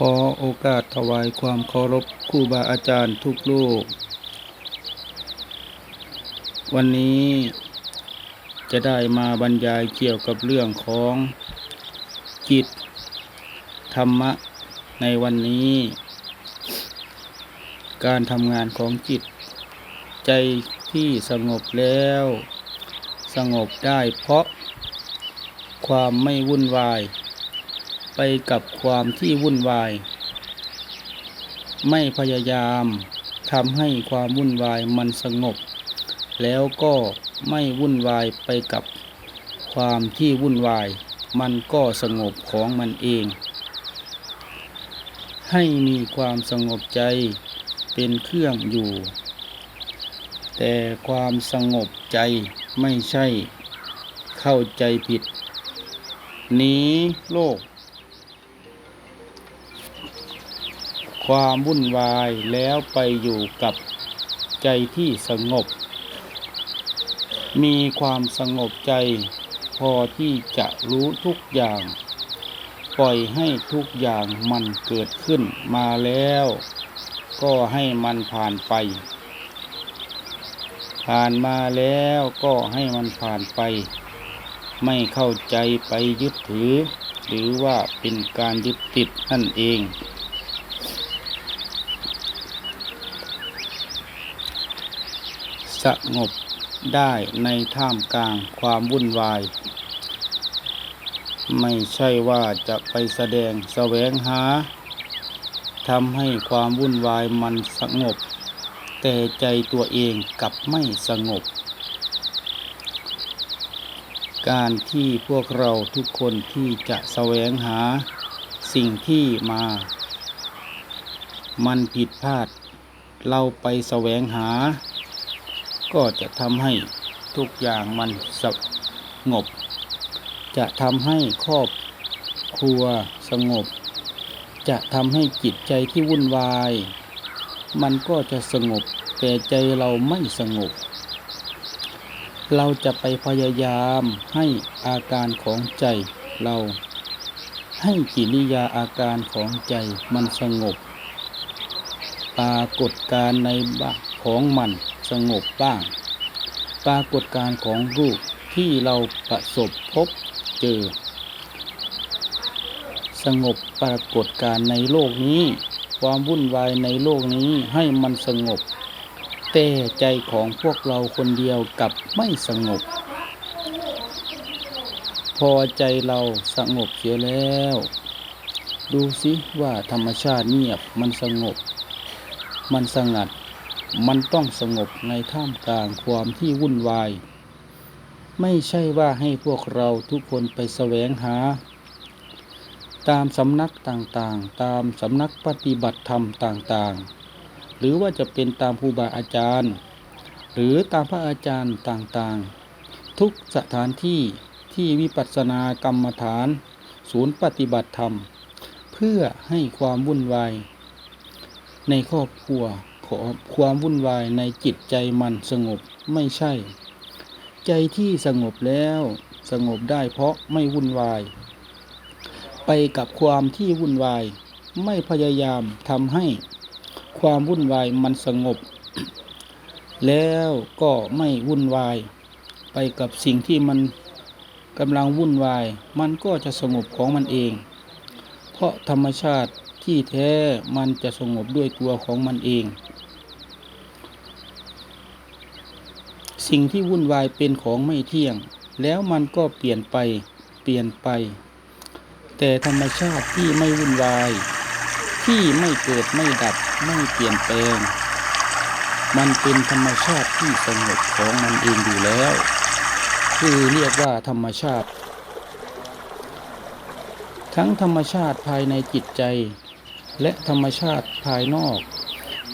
ขอโอกาสถวายความเคารพครูบาอาจารย์ทุกลูก วันนี้จะได้มาบรรยายเกี่ยวกับเรื่องของจิตธรรมะในวันนี้ การทำงานของจิต ใจที่สงบแล้ว สงบได้เพราะความไม่วุ่นวาย ไปกับความที่วุ่นวาย ไม่พยายามทำให้ความวุ่นวายมันสงบ แล้วก็ไม่วุ่นวายไปกับความที่วุ่นวาย มันก็สงบของมันเอง ให้มีความสงบใจเป็นเครื่องอยู่ แต่ความสงบใจไม่ใช่เข้าใจผิดหนีโลก ความวุ่นวายแล้วไปอยู่กับใจที่สงบ มีความสงบใจ พอที่จะรู้ทุกอย่าง ปล่อยให้ทุกอย่างมันเกิดขึ้นมาแล้ว ก็ให้มันผ่านไป ผ่านมาแล้วก็ให้มันผ่านไป ไม่เข้าใจไปยึดถือ หรือว่าเป็นการยึดติดนั่นเอง สงบได้ในท่ามกลางความวุ่นวาย ไม่ใช่ว่าจะไปแสดงแสวงหาทำให้ความวุ่นวายมันสงบ แต่ใจตัวเองกลับไม่สงบ การที่พวกเราทุกคนที่จะแสวงหาสิ่งที่มา มันผิดพลาด เราไปแสวงหา ก็จะทำให้ทุกอย่างมันสงบ จะทำให้ครอบครัวสงบ จะทำให้จิตใจที่วุ่นวาย มันก็จะสงบ แต่ใจเราไม่สงบ เราจะไปพยายามให้อาการของใจเรา ให้กิริยาอาการของใจมันสงบ ปรากฏการในบ้าของมัน สงบบ้าง ปรากฏการของรูปที่เราประสบพบเจอ สงบปรากฏการในโลกนี้ ความวุ่นวายในโลกนี้ให้มันสงบ แต่ใจของพวกเราคนเดียวกับไม่สงบ พอใจเราสงบเสียแล้ว ดูสิว่าธรรมชาติเงียบมันสงบ มันสงัด มันต้องสงบในท่ามกลางความที่วุ่นวาย ไม่ใช่ว่าให้พวกเราทุกคนไปแสวงหา ตามสำนักต่างๆ ตามสำนักปฏิบัติธรรมต่างๆ หรือว่าจะเป็นตามครูบาอาจารย์ หรือตามพระอาจารย์ต่างๆ ทุกสถานที่ที่วิปัสสนากรรมฐาน ศูนย์ปฏิบัติธรรม เพื่อให้ความวุ่นวายในครอบครัว ความวุ่นวายในจิตใจมันสงบไม่ใช่ ใจที่สงบแล้วสงบได้เพราะไม่วุ่นวาย ไปกับความที่วุ่นวาย ไม่พยายามทำให้ความวุ่นวายมันสงบ แล้วก็ไม่วุ่นวาย ไปกับสิ่งที่มันกำลังวุ่นวาย มันก็จะสงบของมันเอง เพราะธรรมชาติที่แท้มันจะสงบด้วยตัวของมันเอง สิ่งที่วุ่นวายเป็นของไม่เที่ยง แล้วมันก็เปลี่ยนไปเปลี่ยนไป แต่ธรรมชาติที่ไม่วุ่นวาย ที่ไม่เกิดไม่ดับไม่เปลี่ยนแปลง มันเป็นธรรมชาติที่สงบของมันเองอยู่แล้ว คือเรียกว่าธรรมชาติ ทั้งธรรมชาติภายในจิตใจ และธรรมชาติภายนอก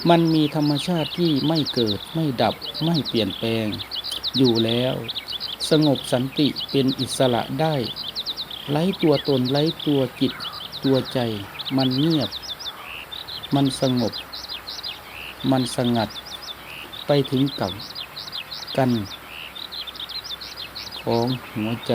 มันมีธรรมชาติที่ไม่เกิดไม่ดับไม่เปลี่ยนแปลง อยู่แล้ว สงบสันติเป็นอิสระได้ไร้ตัวตนไร้ตัวจิต ตัวใจ มันเงียบ มันสงบ มันสงัด ไปถึงกับกัน ของหัวใจ